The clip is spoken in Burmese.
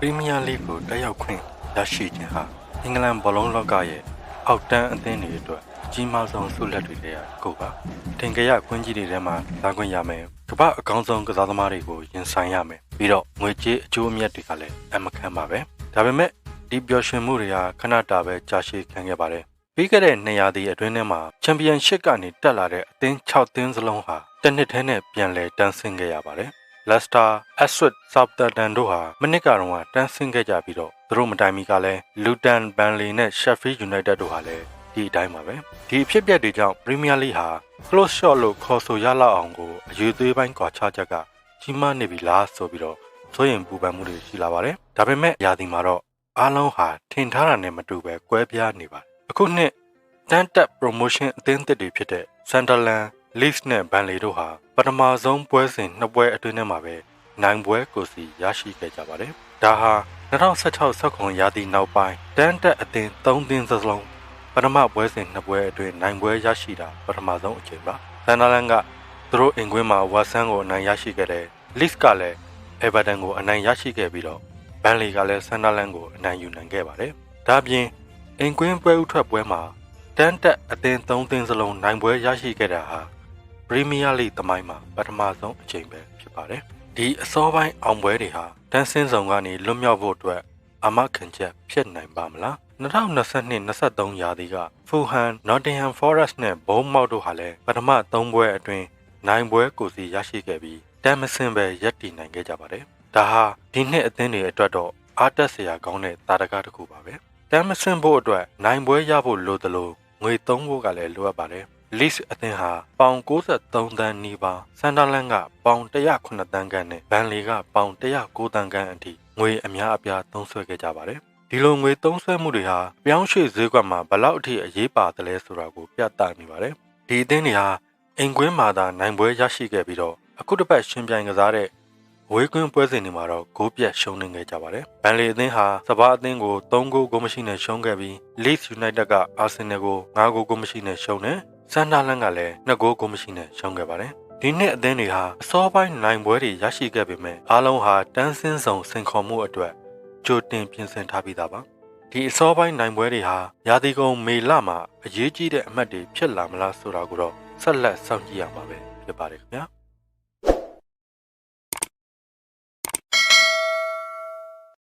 ပရီးမီးယားလိကိုတက်ရောက်ခွင့်ရရှိခြင်းဟာအင်္ဂလန်ဘောလုံးလောကရဲ့အောက်တန်းအသင်းတွေအတွက်အကြီးမားဆုံးဆုလက်တွေထဲကတစ်ခုပါ။တင်ကြရကွင်းကြီးတွေထဲမှာလာခွင့်ရမယ်။ကမ္ဘာအကောင်းဆုံးကစားသမားတွေကိုရင်ဆိုင်ရမယ်။ပြီးတော့ငွေကြေးအကျိုးအမြတ်တွေကလည်းအမခံပါပဲ။ဒါပေမဲ့ဒီပျော်ရွှင်မှုတွေဟာခဏတာပဲကြာရှည်ခံခဲ့ပါတယ်။ပြီးခဲ့တဲ့နေရာဒီအတွင်းထဲမှာချန်ပီယံရှစ်ကနေတက်လာတဲ့အသင်း6သင်းစလုံးဟာတစ်နှစ်ထဲနဲ့ပြန်လည်တန်းဆင်းခဲ့ရပါတယ်။ လက်စတာအက်ဆွတ်ဆောက်တာတန်တို့ဟာမနစ်ကတော့တန်းဆင်းခဲ့ကြပြီးတော့သူတို့မတိုင်မီကလည်းလူတန်ဘန်လီနဲ့ရှက်ဖီးယူနိုက်တက်တို့ဟာလည်းဒီအတိုင်းပါပဲဒီအဖြစ်အပျက်တွေကြောင့်ပရီးမီးယားလိဟာ close shot လို့ခေါ်ဆိုရလောက်အောင်ကိုအယူသွေးပိုင်းကွာခြားချက်ကကြီးမားနေပြီလားဆိုပြီးတော့စိုးရင်ပူပန်မှုတွေရှိလာပါတယ်ဒါပေမဲ့ရာသီမှာတော့အားလုံးဟာထင်ထားတာနဲ့မတူပဲကွဲပြားနေပါတယ်အခုနှစ်တန်တက် promotion အသင်းသစ်တွေဖြစ်တဲ့ Sunderland Leeds နဲ့ Burnley တို့ဟာပထမဆုံးပွဲစဉ်နှစ်ပွဲအတွင်းထဲမှာပဲနိုင်ပွဲကိုစီရရှိခဲ့ကြပါတယ်။ဒါဟာ2016ဆက်ခွန်ရာသီနောက်ပိုင်းတန်တက်အသင်း၃သင်းစလုံးပထမပွဲစဉ်နှစ်ပွဲအတွင်းနိုင်ပွဲရရှိတာပထမဆုံးအချိန်ပါ။ဆန်ဒါလန်ကသူတို့အင်ကွင်းမှာဝါဆန်ကိုအနိုင်ရရှိခဲ့တယ်။ Leeds ကလည်း Everton ကိုအနိုင်ရရှိခဲ့ပြီးတော့ Burnley ကလည်းဆန်ဒါလန်ကိုအနိုင်ယူနိုင်ခဲ့ပါတယ်။ဒါပြင်အင်ကွင်းပွဲဥထွက်ပွဲမှာတန်တက်အသင်း၃သင်းစလုံးနိုင်ပွဲရရှိခဲ့တာဟာ ပရီးမီးယားလိသမိုင်းမှာပထမဆုံးအချိန်ပဲဖြစ်ပါတယ်။ဒီအစောပိုင်းအောင်ပွဲတွေဟာတန်းစင်းဆောင်ကနေလွတ်မြောက်ဖို့အတွက်အမခံချက်ဖြစ်နိုင်ပါမလား2022-23ရာသီကဖူဟန် Nottingham Forest နဲ့ဘုံမောက်တို့ဟာလည်းပထမ၃ပွဲအတွင်းနိုင်ပွဲကိုစီရရှိခဲ့ပြီးတမ်မစင်ပဲရပ်တည်နိုင်ခဲ့ကြပါတယ်။ဒါဟာဒီနှစ်အသင်းတွေအတွက်တော့အားတက်စရာကောင်းတဲ့တာတကားတစ်ခုပါပဲ။တမ်မစင်ဖို့အတွက်နိုင်ပွဲရဖို့လိုသလိုငွေသုံးဖို့ကလည်းလိုအပ်ပါတယ်။ Leeds အသင်းဟာပေါင်63တန်းနီးပါးဆန်ဒါလန်ကပေါင်109တန်းခန့်နဲ့ဘန်လီကပေါင်109တန်းခန့်အထိငွေအများအပြားသုံးစွဲခဲ့ကြပါတယ်။ဒီလိုငွေသုံးစွဲမှုတွေဟာပြောင်းရွှေ့ဈေးကွက်မှာဘလောက်အထိအရေးပါတယ်လဲဆိုတာကိုပြသနေပါတယ်။ဒီအသင်းတွေဟာအိမ်ကွင်းမှာသာနိုင်ပွဲရရှိခဲ့ပြီးတော့အခုတစ်ပတ်ရှင်ပြိုင်ကစားတဲ့ဝေးကွင်းပွဲစဉ်တွေမှာတော့ဂိုးပြတ်ရှုံးနေခဲ့ကြပါတယ်။ဘန်လီအသင်းဟာစပါးအသင်းကို3ဂိုးဂိုးမရှိနဲ့ရှုံးခဲ့ပြီး Leeds United ကအာဆင်နယ်ကို9ဂိုးဂိုးမရှိနဲ့ရှုံးတယ်။ ဆန်ဒါလန်ကလည်း2ဂိုးဂိုးမရှိနဲ့ရှုံးခဲ့ပါတယ်။ဒီနှစ်အသင်းတွေဟာအစောပိုင်းနိုင်ပွဲတွေရရှိခဲ့ပေမဲ့အားလုံးဟာတန်းစင်းဆောင်စင်ခေါ်မှုအတွက်ကြိုတင်ပြင်ဆင်ထားပြီးသားပါ။ဒီအစောပိုင်းနိုင်ပွဲတွေဟာရာသီကုန်မေလမှာအရေးကြီးတဲ့အမှတ်တွေဖြစ်လာမလားဆိုတာကိုတော့ဆက်လက်စောင့်ကြည့်ရမှာပဲဖြစ်ပါတယ်ခင်ဗျာ။